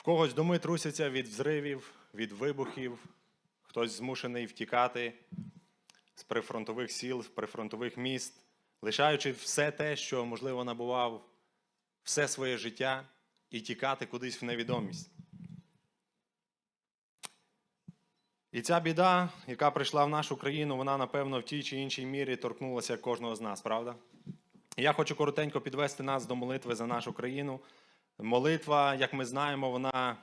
В когось доми трусяться від взривів, від вибухів, хтось змушений втікати з прифронтових сіл, з прифронтових міст, лишаючи все те, що, можливо, набував все своє життя і тікати кудись в невідомість. І ця біда, яка прийшла в нашу країну, вона, напевно, в тій чи іншій мірі торкнулася кожного з нас, правда? Я хочу коротенько підвести нас до молитви за нашу країну. Молитва, як ми знаємо, вона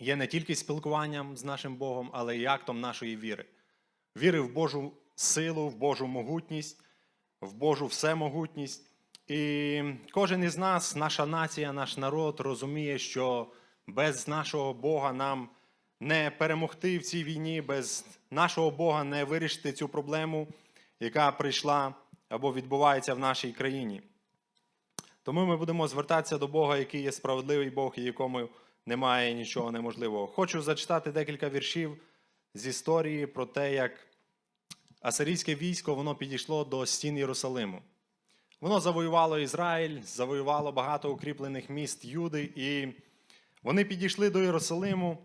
є не тільки спілкуванням з нашим Богом, але й актом нашої віри. Віри в Божу силу, в Божу могутність, в Божу всемогутність. І кожен із нас, наша нація, наш народ розуміє, що без нашого Бога нам не перемогти в цій війні, без нашого Бога не вирішити цю проблему, яка прийшла або відбувається в нашій країні. Тому ми будемо звертатися до Бога, який є справедливий Бог і якому немає нічого неможливого. Хочу зачитати декілька віршів з історії про те, як асирійське військо воно підійшло до стін Єрусалиму. Воно завоювало Ізраїль, завоювало багато укріплених міст Юди, і вони підійшли до Єрусалиму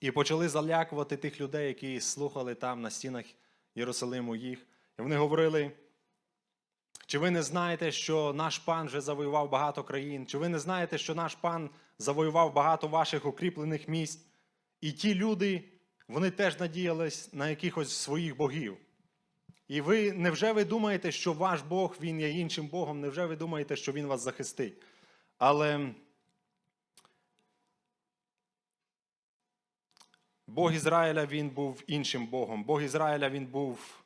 і почали залякувати тих людей, які слухали там на стінах Єрусалиму їх. І вони говорили. Чи ви не знаєте, що наш пан вже завоював багато країн? Чи ви не знаєте, що наш пан завоював багато ваших укріплених місць? І ті люди, вони теж надіялись на якихось своїх богів. І ви невже ви думаєте, що ваш Бог він є іншим Богом? Невже ви думаєте, що Він вас захистить? Але Бог Ізраїля він був іншим Богом. Бог Ізраїля він був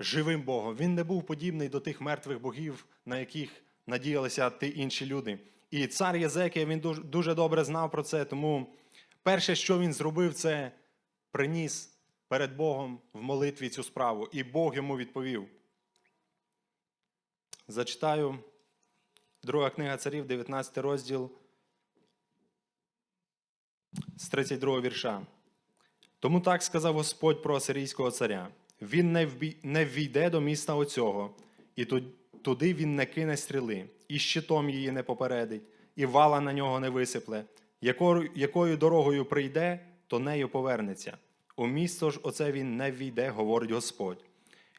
живим Богом. Він не був подібний до тих мертвих богів, на яких надіялися ті інші люди. І цар Єзекія він дуже, добре знав про це, тому перше, що він зробив, це приніс перед Богом в молитві цю справу, і Бог йому відповів. Зачитаю друга книга царів, 19 розділ з 32 вірша. Тому так сказав Господь про асирійського царя. Він не не ввійде до міста оцього, і туди він не кине стріли, і щитом її не попередить, і вала на нього не висипле. Якою, дорогою прийде, то нею повернеться. У місто ж оце він не ввійде, говорить Господь.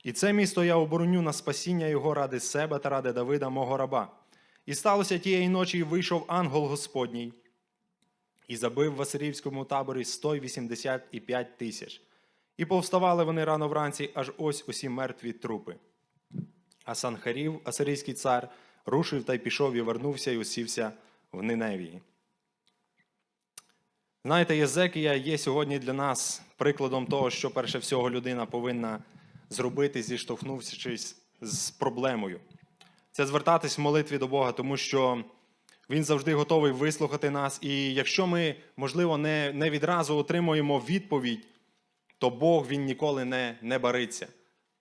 І це місто я обороню на спасіння його ради себе та ради Давида, мого раба. І сталося тієї ночі, і вийшов ангел Господній, і забив в Асирівському таборі 185 тисяч. І повставали вони рано вранці, аж ось усі мертві трупи. А Санхарів, асирійський цар, рушив та й пішов і вернувся і усівся в Ниневії. Знаєте, Єзекія є сьогодні для нас прикладом того, що перше всього людина повинна зробити, зіштовхнувшись з проблемою. Це звертатись в молитві до Бога, тому що Він завжди готовий вислухати нас. І якщо ми, можливо, не, не відразу отримуємо відповідь, то Бог він ніколи не, не бариться.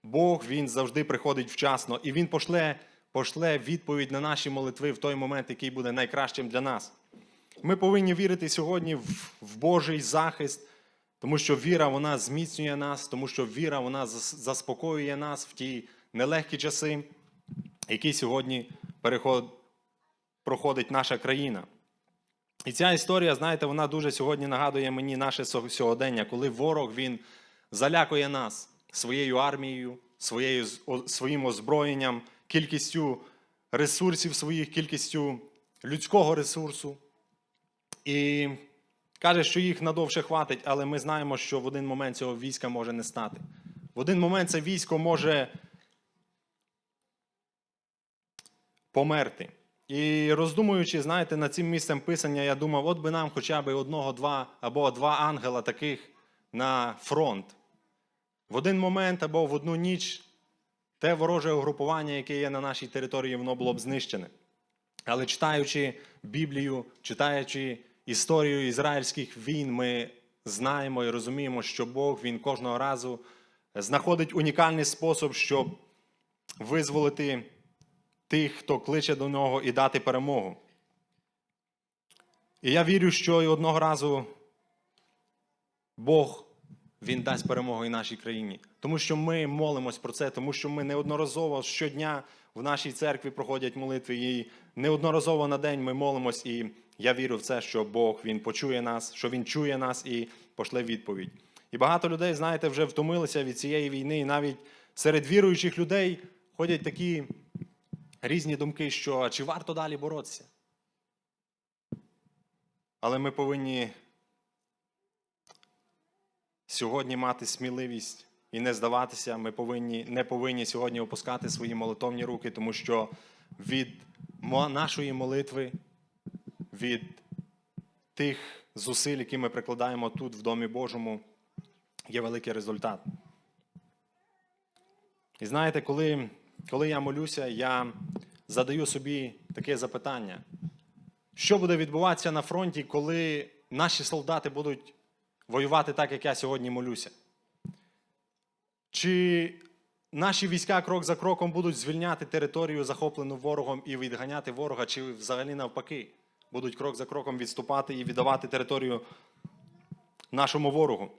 Бог він завжди приходить вчасно, і Він пошле, пошле відповідь на наші молитви в той момент, який буде найкращим для нас. Ми повинні вірити сьогодні в, в Божий захист, тому що віра вона зміцнює нас, тому що віра вона заспокоює нас в ті нелегкі часи, які сьогодні переход, проходить наша країна. І ця історія, знаєте, вона дуже сьогодні нагадує мені наше сьогодення, коли ворог він залякує нас своєю армією, своєю, своїм озброєнням, кількістю ресурсів своїх, кількістю людського ресурсу. І каже, що їх надовше хватить, але ми знаємо, що в один момент цього війська може не стати. В один момент це військо може померти. І роздумуючи, знаєте, над цим місцем писання, я думав, от би нам хоча б одного, два або два ангела таких на фронт. В один момент або в одну ніч те вороже угрупування, яке є на нашій території, воно було б знищене. Але читаючи Біблію, читаючи історію ізраїльських війн, ми знаємо і розуміємо, що Бог він кожного разу знаходить унікальний спосіб, щоб визволити тих, хто кличе до нього і дати перемогу. І я вірю, що і одного разу Бог він дасть перемогу і нашій країні. Тому що ми молимось про це, тому що ми неодноразово щодня в нашій церкві проходять молитви, і неодноразово на день ми молимось і я вірю в це, що Бог він почує нас, що Він чує нас і пошле відповідь. І багато людей, знаєте, вже втомилися від цієї війни, і навіть серед віруючих людей ходять такі різні думки, що чи варто далі боротися. Але ми повинні сьогодні мати сміливість і не здаватися. Ми повинні, не повинні сьогодні опускати свої молитовні руки, тому що від нашої молитви, від тих зусиль, які ми прикладаємо тут, в Домі Божому, є великий результат. І знаєте, коли, коли я молюся, я задаю собі таке запитання. Що буде відбуватися на фронті, коли наші солдати будуть воювати так, як я сьогодні молюся? Чи наші війська крок за кроком будуть звільняти територію, захоплену ворогом, і відганяти ворога, чи взагалі навпаки будуть крок за кроком відступати і віддавати територію нашому ворогу?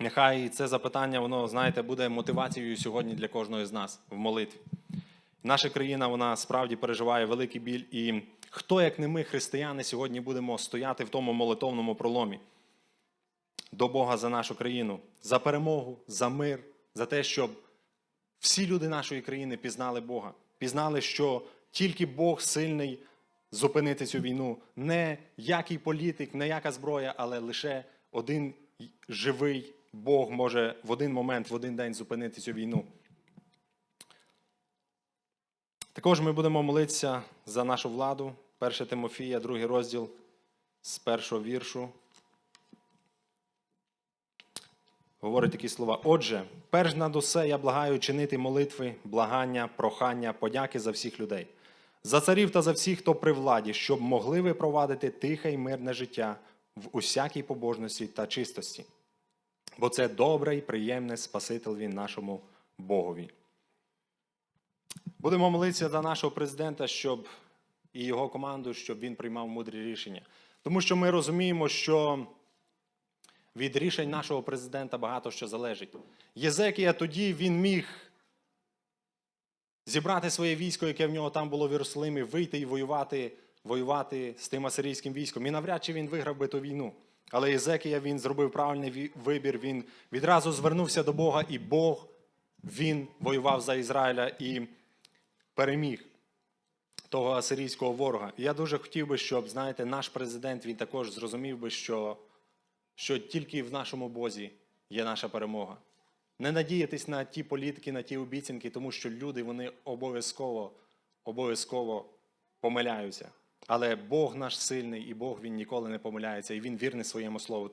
Нехай це запитання, воно, знаєте, буде мотивацією сьогодні для кожного з нас в молитві. Наша країна вона справді переживає великий біль. І хто, як не ми, християни, сьогодні будемо стояти в тому молитовному проломі до Бога за нашу країну, за перемогу, за мир, за те, щоб всі люди нашої країни пізнали Бога, пізнали, що тільки Бог сильний зупинити цю війну. Не який політик, не яка зброя, але лише один живий Бог може в один момент, в один день зупинити цю війну. Також ми будемо молитися за нашу владу. 1 Тимофія, другий розділ з першого віршу. Говорить такі слова. Отже, перш над усе я благаю чинити молитви, благання, прохання, подяки за всіх людей, за царів та за всіх, хто при владі, щоб могли ви провадити тихе й мирне життя в усякій побожності та чистості. Бо це добре і приємне Спаситель він нашому Богові. Будемо молитися за нашого президента, щоб і його команду, щоб він приймав мудрі рішення. Тому що ми розуміємо, що від рішень нашого президента багато що залежить. Єзекія тоді він міг зібрати своє військо, яке в нього там було в Єрусалимі, вийти і воювати, воювати з тим асирійським військом. І навряд чи він виграв би ту війну. Але Єзекія він зробив правильний вибір. Він відразу звернувся до Бога, і Бог він воював за Ізраїля і переміг того асирійського ворога. Я дуже хотів би, щоб, знаєте, наш президент він також зрозумів би, що, що тільки в нашому Бозі є наша перемога. Не надіятись на ті політики, на ті обіцянки, тому що люди вони обов'язково, обов'язково помиляються. Але Бог наш сильний, і Бог він ніколи не помиляється, і він вірний своєму слову.